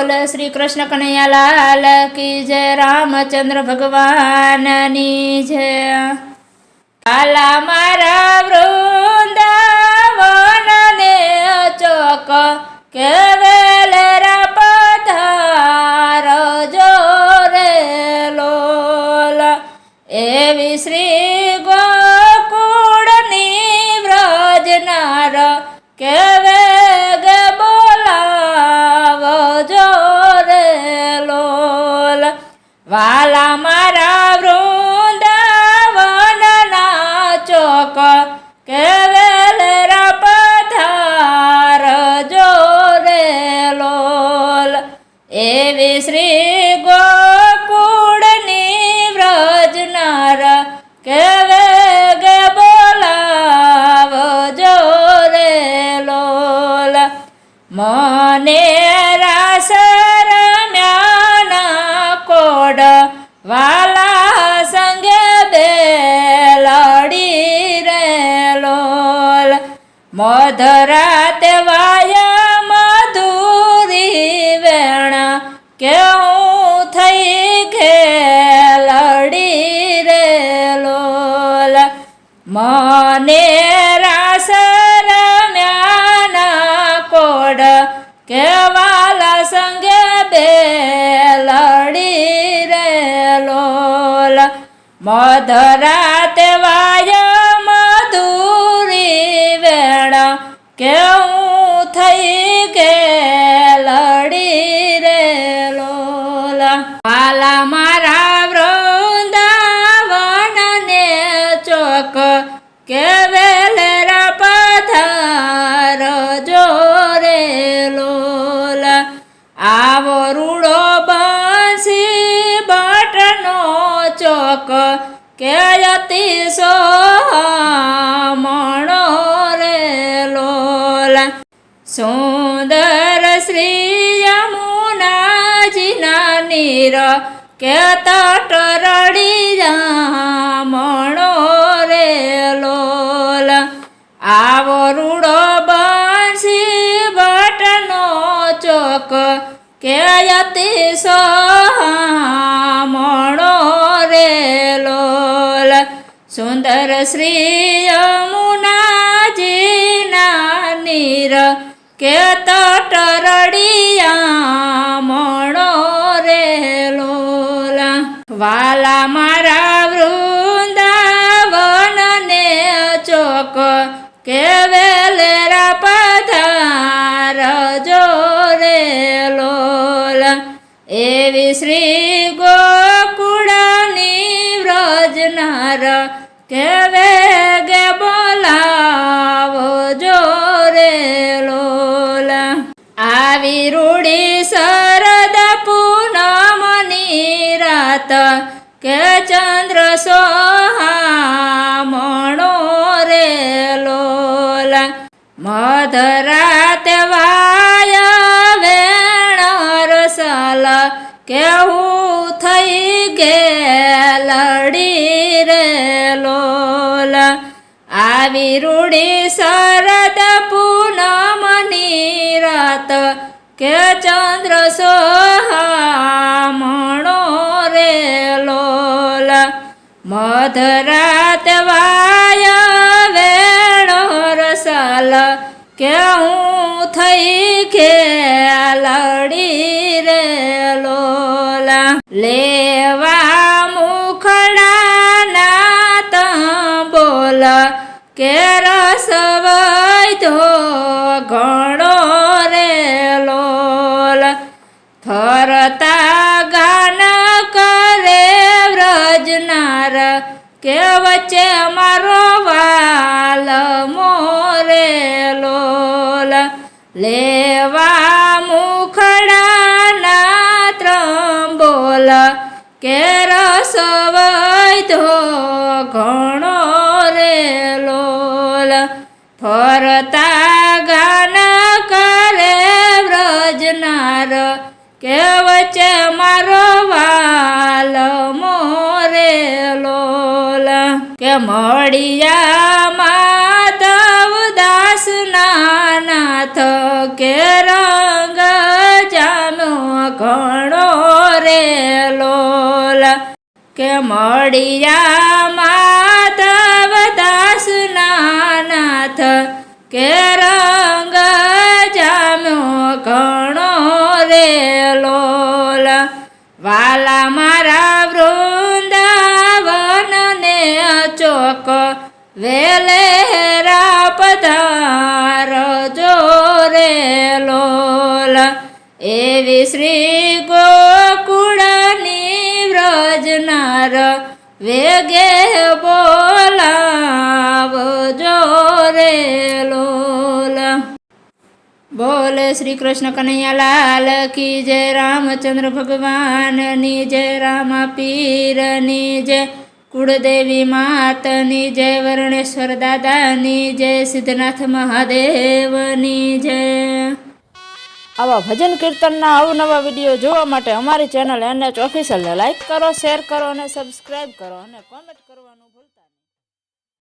બોલ શ્રી કૃષ્ણ કનૈયાલાલ કી જય રામચંદ્ર ભગવાનની જય. કાલા મારા વૃંદાવન ને ચોક કેવેલ પધાર જો રે લોલ. એવી શ્રી ગોકુળની વ્રજનાર કે મધરાતે વાયા મધુરી વેણા કે હું થઈ ખેલડી રે લોલ. મને રાસ રમ્યાના કોડ કેવાલા સંગે બેલડી રે લોલ. મધરાત વાય ચોક કે અતિ સોમણો રે લોલા. સુંદર શ્રી યમુનાજીના નીર કે તટ રડી જામણો રે લોલ. આવો રૂડો બટનો ચોક કે સુંદર શ્રી યમુનાજીના નીર કે તટરડિયા મણો રે લોલા. વાલા મારા વૃંદાવન ને ચોક કે વેલેરા પધાર જો રે લોલા. એવી શ્રી ગોકુળની વ્રજનાર કે વેગે બોલાવો જો રે લોલ. આવી રૂડી શરદ પૂનમની રાત કે ચંદ્ર સોહામણો રે લોલા. મધરાત વાય આવી રૂડી શરદ પૂનમની રાત કે ચંદ્ર સોહામણો રે લોલ. મધરાત વાય વેણો રસાલ કે હું થઈ ખેલડી રે લોલા. લેવા કે રસવાય તો ઘણો રે લોલ. ફરતા ગાન કરે વ્રજનાર, કે વચ્ચે મારો વાલ મોરે લોલ. લેવા મુખડાના ત્રંબોલ કે રસવાય તો ઘણો રે લોલ ફરતા ગાન કરે વ્રજનાર કે વચ્ચે મારો વાલ મોરે લોલ. કે મળિયા માધવ દાસ નાથ કે રંગ જામ્યો ઘણો રે લોલ. કે મળિયા માધવ વાલા મારા વૃંદાવન ને ચોક વેલેરા પધાર જોરે લોલ. એવી શ્રી ગોકુળની વ્રજનાર વેગે બોલાવ બોલ શ્રી કૃષ્ણ કનૈયા લાલ કી જય રામચંદ્ર ભગવાનની જય રામ પીરની જય કુળદેવી માતની જય વર્ણેશ્વર દાદાની જય સિદ્ધનાથ મહાદેવની જય આવા ભજન કીર્તનના અવનવા વીડિયો જોવા માટે અમારી ચેનલ એનએચ ઓફિશિયલને લાઈક કરો શેર કરો અને સબસ્ક્રાઈબ કરો અને કોમેન્ટ કરવાનું